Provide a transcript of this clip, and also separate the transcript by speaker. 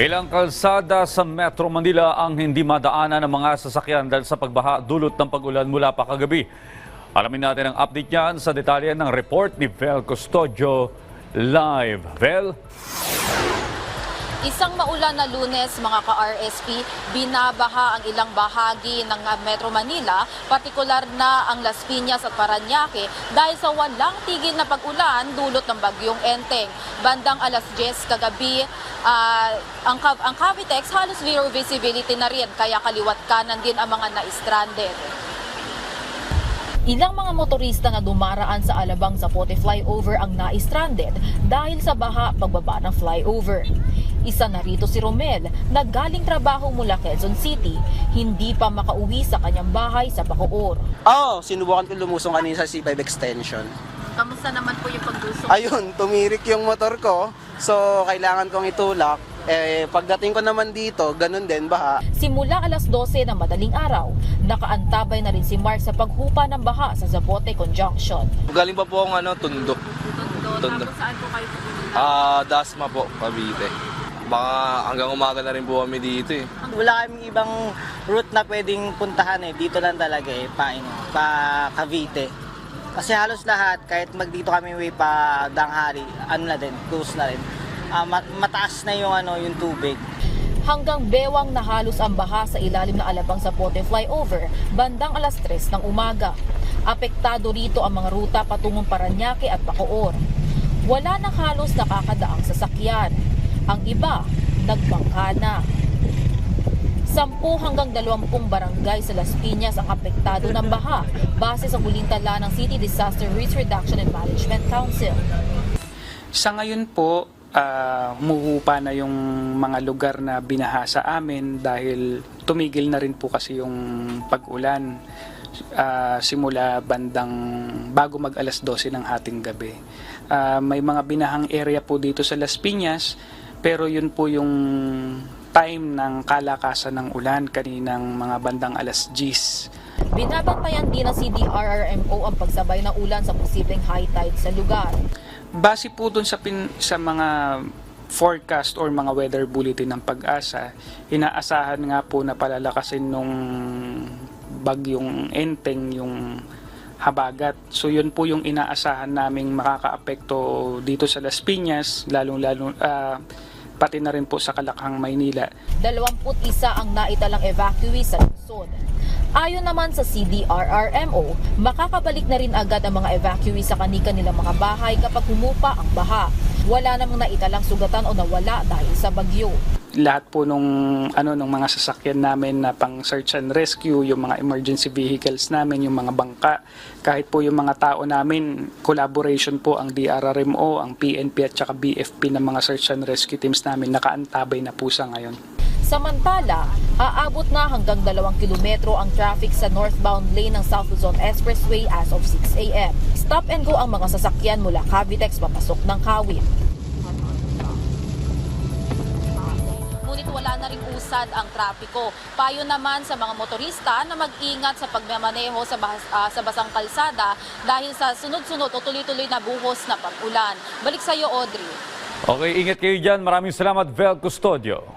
Speaker 1: Ilang kalsada sa Metro Manila ang hindi madaanan ng mga sasakyan dahil sa pagbaha dulot ng pag-ulan mula pa kagabi. Alamin natin ang update niyan sa detalye ng report ni Vel Custodio live. Vel?
Speaker 2: Isang maulan na lunes mga ka-RSP, binabaha ang ilang bahagi ng uh, Metro Manila, partikular na ang Las Piñas at Paranaque dahil sa walang tigil na pag-ulan dulot ng bagyong Enteng. Bandang alas 10 kagabi, ah, ang, ang Cavitex halos zero visibility na rin kaya kaliwat kanan din ang mga na-stranded. Ilang mga motorista na dumaraan sa Alabang Zapote flyover ang na-stranded dahil sa baha pagbaba ng flyover. Isa na rito si Romel na galing trabaho mula Quezon City, hindi pa makauwi sa kanyang bahay sa Bacoor.
Speaker 3: Oo, sinubukan ko lumusong kanina sa C5 extension.
Speaker 2: Kamusta naman po yung pagdusong?
Speaker 3: Ayun, tumirik yung motor ko. So, kailangan kong itulak. Eh, pagdating ko naman dito, ganun din, baha.
Speaker 2: Simula alas 12 ng madaling araw, nakaantabay na rin si Mark sa paghupa ng baha sa Zapote Conjunction.
Speaker 4: Galing pa po akong ano, Tundo. Tondo.
Speaker 2: saan po kayo
Speaker 4: Ah, Dasma po, Cavite. Baka hanggang umaga na rin po kami dito eh.
Speaker 5: Wala kaming ibang route na pwedeng puntahan eh. Dito lang talaga eh, pa, ano, pa Cavite. Kasi halos lahat, kahit magdito kami way pa Danghari, ano na din, cruise na rin. Ah, mat- mataas na yung, ano, yung tubig.
Speaker 2: Hanggang bewang na halos ang baha sa ilalim ng Alabang Zapote flyover bandang alas 3 ng umaga. Apektado rito ang mga ruta patungong Paranaque at Bacoor. Wala nang halos nakakadaang sasakyan. Ang iba, nagbangka na. Sampu hanggang dalawampung barangay sa Las Piñas ang apektado ng baha base sa huling tala ng City Disaster Risk Reduction and Management Council.
Speaker 6: Sa ngayon po, ah, muhupa na yung mga lugar na binaha sa amin dahil tumigil na rin po kasi yung pag-ulan ah, simula bandang bago mag alas 12 ng hating gabi. Ah, may mga binahang area po dito sa Las Piñas pero yun po yung time ng kalakasan ng ulan kaninang mga bandang alas 10.
Speaker 2: Binabantayan din ng CDRRMO ang pagsabay ng ulan sa posibleng high tide sa lugar.
Speaker 6: Base po dun sa, pin, sa mga forecast or mga weather bulletin ng pag-asa, inaasahan nga po na palalakasin nung bagyong enteng yung habagat. So yun po yung inaasahan naming makakaapekto dito sa Las Piñas, lalong-lalo ah, pati na rin po sa Kalakhang, Maynila.
Speaker 2: 21 ang naitalang evacuee sa Luzon. Ayon naman sa CDRRMO, makakabalik na rin agad ang mga evacuee sa kanika nilang mga bahay kapag humupa ang baha. Wala namang naitalang sugatan o nawala dahil sa bagyo.
Speaker 6: Lahat po nung ano nung mga sasakyan namin na pang search and rescue, yung mga emergency vehicles namin, yung mga bangka, kahit po yung mga tao namin, collaboration po ang DRRMO, ang PNP at saka BFP ng mga search and rescue teams namin nakaantabay na po sa ngayon.
Speaker 2: Samantala, aabot na hanggang 2 kilometro ang traffic sa northbound lane ng South Luzon Expressway as of 6 a.m. Stop and go ang mga sasakyan mula Cavitex papasok ng Kawit. Wala na ring usad ang trapiko. Payo naman sa mga motorista na mag-ingat sa pagmamaneho sa, bahas- ah, sa basang kalsada dahil sa sunod-sunod o tuloy-tuloy na buhos na pag-ulan. Balik sa iyo, Audrey.
Speaker 1: Okay, ingat kayo dyan. Maraming salamat, Vel Custodio.